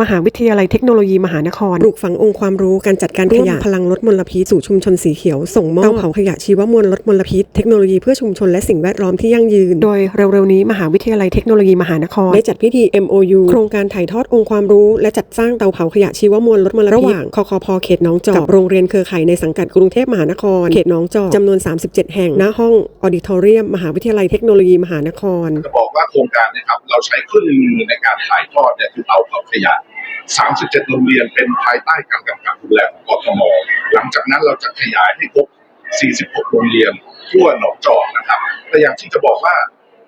มหาวิทยาลัยเทคโนโลยีมหานครปลูกฝังองค์ความรู้การจัดการขยะพลังลดมลพิษสู่ชุมชนสีเขียว ส่งมอบเตาเผาขยะชีวมวลลดมลพิษเทคโนโลยีเพื่อชุมชนและสิ่งแวดล้อมที่ยั่งยืน โดยเร็วๆนี้มหาวิทยาลัยเทคโนโลยีมหานครได้จัดพิธี MOU โครงการถ่ายทอดองค์ความรู้ และจัดสร้างเตาเผาขยะชีวมวลลดมลพิษระหว่างคคพเขตหน้องจอกกับโรงเรียนเครือข่ายในสังกัดกรุงเทพมหานคร เขตหน้องจอกจำนวน 37 แห่ง ณห้องออดิทอเรียม มหาวิทยาลัยเทคโนโลยีมหานครจะบอกว่าโครงการเนะครับเราใช้เครื่องมือในการถ่ายทอดเนี่ยคือเตาเผาขยะ 37 โรงเรียนเป็นภายใต้การกำกับดูแลของกทม หลังจากนั้นเราจะขยายให้ครบ 46 โรงเรียนทั่วหนองจอกนะครับ แต่อย่างที่จะบอกว่า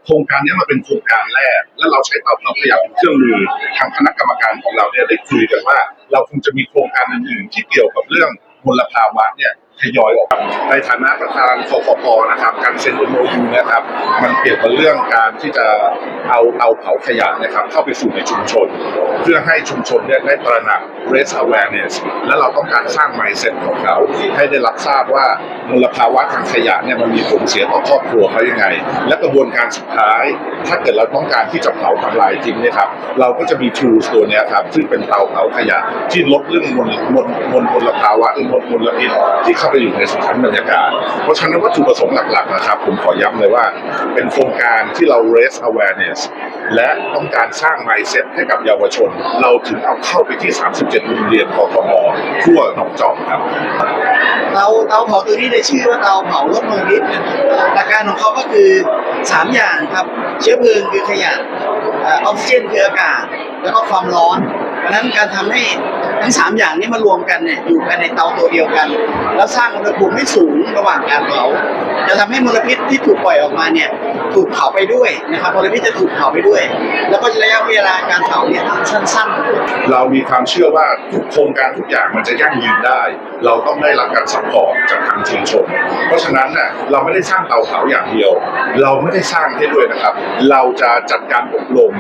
โครงการนี้มันเป็นโครงการแรก และเราใช้เตาเผาขยะเป็นเครื่องมือทางคณะกรรมการของเราเนี่ยได้คุยกันว่า เราคงจะมีโครงการอื่นๆที่เกี่ยวกับเรื่องมลภาวะเนี่ย ทยอยออกมาในฐานะประธานคคพนะครับ การเซ็น MOU นะครับ มันเกี่ยวกับเรื่องการที่จะเอาเตาเผาขยะนะครับ เข้าไปสู่ในชุมชน เพื่อให้ชุมชนเนี่ยได้ตระหนัก raise awareness และเราต้องการสร้าง mindset ของเขา ให้ได้รับทราบว่ามลภาวะทางขยะเนี่ยมันมีผลเสียต่อครอบครัวเขายังไง และกระบวนการสุดท้าย ถ้าเกิดเราต้องการที่จะเผาทำลายทิ้งเนี่ยครับเราก็จะมี tools ตัวเนี้ยครับซึ่งเป็นเตาเผาขยะที่ลดเรื่องมลมลมลมลภาวะหรือมลมลพิษที่เขาไปอยู่ในชั้นบรรยากาศ เพราะฉะนั้นวัตถุประสงค์หลักๆนะครับ ผมขอย้ำเลยว่าเป็นโครงการที่เรา raise awareness และต้องการสร้าง mindset ให้กับเยาวชน เราถึงเอาเข้าไปที่ 37โรงเรียนกทมทั่วหนองจอกครับ เตาเตาเผาตัวนี้ได้ชื่อว่าเตาเผาลดมลพิษหลักการของเขาก็คือสามอย่างครับ เชื้อเพลิงคือขยะเออออกซิเจนคืออากาศ แล้วก็ความร้อนเพราะฉะนั้นการทำให้ ทั้งสามอย่างนี้มารวมกันเนี่ยอยู่ภายในเตาตัวเดียวกัน แล้วสร้างอุณหภูมิให้สูงระหว่างการเผาจะทำให้มลพิษที่ถูกปล่อยออกมาเนี่ยถูกเผาไปด้วยนะครับมลพิษจะถูกเผาไปด้วย แล้วก็ระยะเวลาการเผาเนี่ยสั้นๆ เรามีความเชื่อว่าทุกโครงการทุกอย่างมันจะยั่งยืนได้ เราต้องได้รับการซัพพอร์ตจากทางชุมชนเพราะฉะนั้นน่ะเราไม่ได้สร้างเตาเผาอย่างเดียว เราไม่ได้สร้างให้ด้วยนะครับ เราจะจัดการอบรม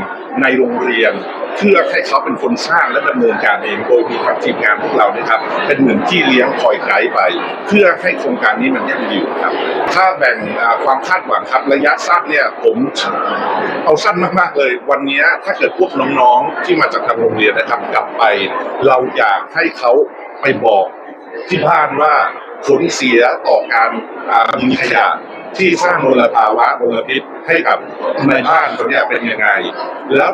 ในโรงเรียน เพื่อให้เขาเป็นคนสร้างและดำเนินการเอง โดยมีทางทีมงานพวกเรานี่ครับ เป็นเหมือนที่เลี้ยงคอยไกด์ไป เพื่อให้โครงการนี้มันยั่งยืนครับ ถ้าแบ่งความคาดหวังครับระยะสั้นเนี่ยผมเอาสั้นมากๆเลย วันนี้ถ้าเกิดพวกน้องๆที่มาจากทางโรงเรียนนะครับกลับไป เราอยากให้เขาไปบอกที่บ้านว่าผลเสียต่อการมีขยะ ที่สร้างมลภาวะมลพิษให้กับในบ้านคนเนี้ยเป็นยังไง แล้ว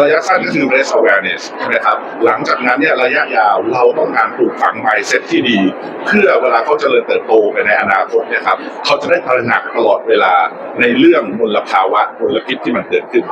ระยะสั้นก็คือ raise awareness ใช่ไหมครับหลังจากนั้นเนี่ยระยะยาวเราต้องการปลูกฝัง mindset ที่ดี เพื่อเวลาเขาเจริญเติบโตไปในอนาคตเนี่ยครับเขาจะได้ตระหนักตลอดเวลาในเรื่องมลภาวะมลพิษที่มันเกิดขึ้น